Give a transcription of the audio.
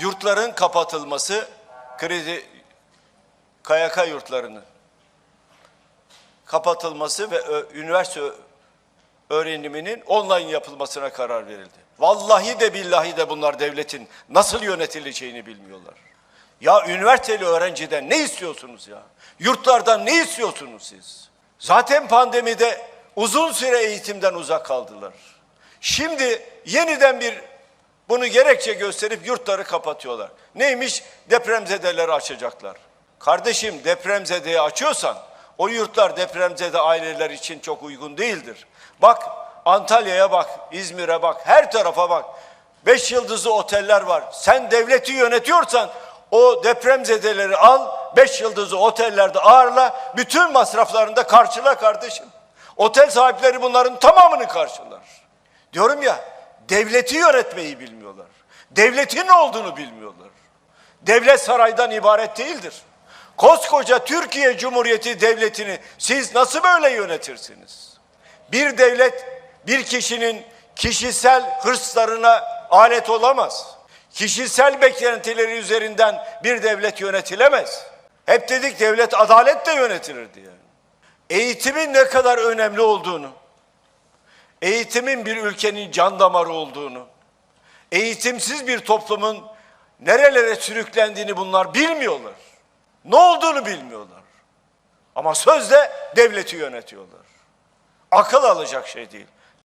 yurtların kapatılması, kredi KYK yurtlarının kapatılması ve üniversite öğreniminin online yapılmasına karar verildi. Vallahi de billahi de bunlar devletin nasıl yönetileceğini bilmiyorlar. Ya üniversiteli öğrenciden ne istiyorsunuz ya? Yurtlardan ne istiyorsunuz siz? Zaten pandemide uzun süre eğitimden uzak kaldılar. Şimdi yeniden bir bunu gerekçe gösterip yurtları kapatıyorlar. Neymiş? Depremzedeleri açacaklar. Kardeşim depremzedeyi açıyorsan o yurtlar depremzede aileler için çok uygun değildir. Bak Antalya'ya bak, İzmir'e bak, her tarafa bak. Beş yıldızlı oteller var. Sen devleti yönetiyorsan o depremzedeleri al, beş yıldızlı otellerde ağırla, bütün masraflarını da karşıla kardeşim. Otel sahipleri bunların tamamını karşılar. Diyorum ya, devleti yönetmeyi bilmiyorlar. Devletin olduğunu bilmiyorlar. Devlet saraydan ibaret değildir. Koskoca Türkiye Cumhuriyeti devletini siz nasıl böyle yönetirsiniz? Bir devlet bir kişinin kişisel hırslarına alet olamaz. Kişisel beklentileri üzerinden bir devlet yönetilemez. Hep dedik devlet adaletle yönetilir diye. Eğitimin ne kadar önemli olduğunu, eğitimin bir ülkenin can damarı olduğunu, eğitimsiz bir toplumun nerelere sürüklendiğini bunlar bilmiyorlar. Ne olduğunu bilmiyorlar. Ama sözde devleti yönetiyorlar. Akıl alacak şey değil.